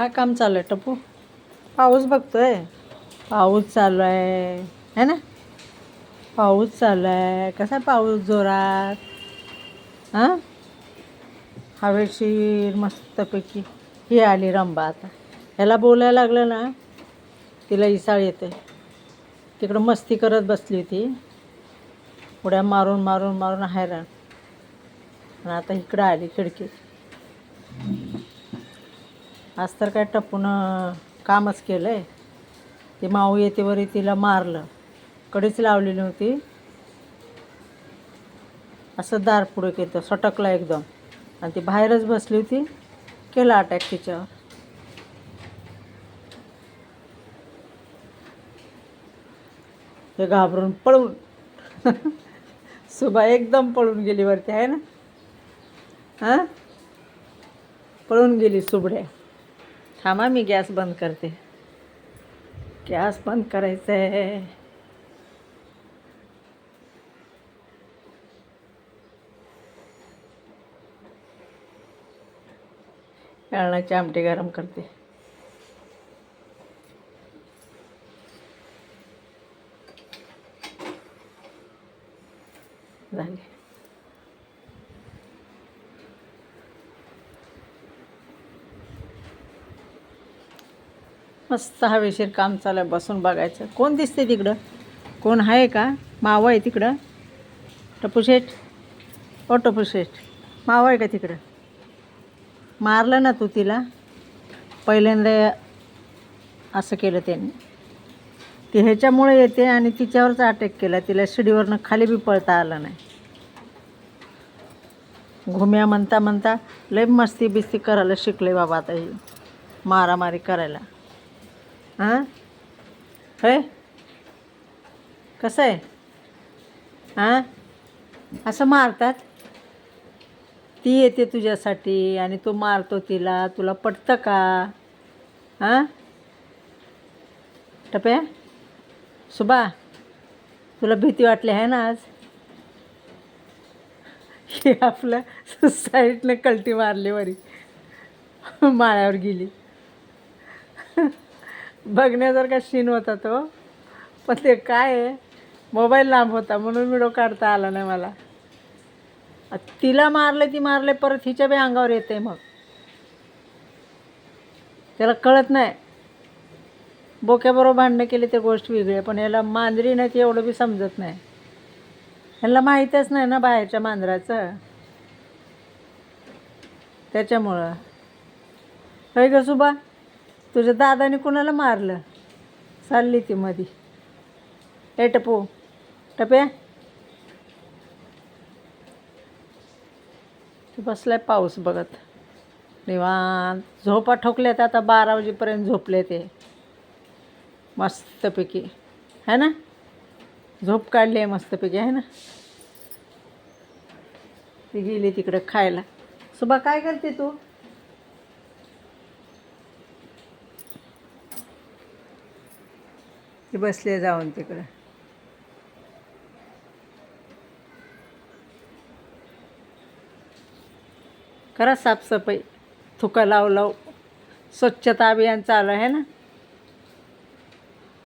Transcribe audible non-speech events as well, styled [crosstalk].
काय काम चालू आहे टपू? पाऊस बघतोय. पाऊस चालू आहे है ना? पाऊस चालू आहे. कसा पाऊस जोरात? हां? हवेशीर मस्तपैकी. ही आली रंबा आता. ह्याला बोलायला लागलं ना तिला इसाळ येते. तिकडं मस्ती करत बसली होती. उड्या मारून मारून मारून हैराण आणि आता इकडं आली खिडकीत. आज तर काय टपून कामच केलं आहे ती माऊ येतेवरी तिला मारलं. कडेच लावलेली होती असं दार पुढे केलं सटकला एकदम. आणि ती बाहेरच बसली होती केला अटॅक तिच्यावर. ते घाबरून पळून. [laughs] सुभा एकदम पळून गेली वरती आहे ना? हां? पळून गेली सुबड्या. थांबा मी गॅस बंद करते. गॅस बंद करायचं आहे अळणाची आमटी गरम करते. झाले. मस्त हवेशीर काम चालू आहे बसून बघायचं. कोण दिसते तिकडं? कोण आहे का? मावं आहे तिकडं? टपूशेठ ओ टपूशेठ मावं आहे का तिकडं? मारलं ना तू तिला? पहिल्यांदा असं केलं त्यांनी. ती ह्याच्यामुळे येते आणि तिच्यावरच अटॅक केला. तिला शिडीवरनं खाली बी पळता आलं नाही. घुम्या म्हणता म्हणता लय मस्ती बिस्ती करायला शिकले बाबा आता ही. मारामारी करायला. हां? होय कसं आहे? हां? असं मारतात? ती येते तुझ्यासाठी आणि तू मारतो तिला. तुला पटतं का? हां? टपे सुबा तुला भीती वाटली आहे ना आज? हे आपलं साईडनं कलटी मारली वरी. माळ्यावर गेली. बघण्यासारखा सीन होता तो. पण ते काय आहे मोबाईल लांब होता म्हणून व्हिडिओ काढता आला नाही मला. तिला मारले ती मारले परत हिच्या बी अंगावर येते मग. त्याला कळत नाही. बोक्याबरोबर भांडणं केली ते गोष्ट वेगळी आहे. पण याला मांजरी नाही ते एवढं बी समजत नाही. ह्याला माहीतच नाही ना बाहेरच्या मांजराचं. त्याच्यामुळं. होय ग सुबा? तुझ्या दादाने कुणाला मारलं? चालली ती मधी. ए टपू. टप्या ते बसलाय पाऊस बघत. निवांत. झोपा ठोकल्यात आता बारा वाजेपर्यंत झोपले ते. मस्तपैकी. है ना? झोप काढली आहे मस्तपैकी आहे ना? ती गेली तिकडं खायला. सुबा काय करते तू? ते बसले जाऊन तिकडं. करा साफसफाई. थुका लाव लाव. स्वच्छता अभियान चालू आहे ना?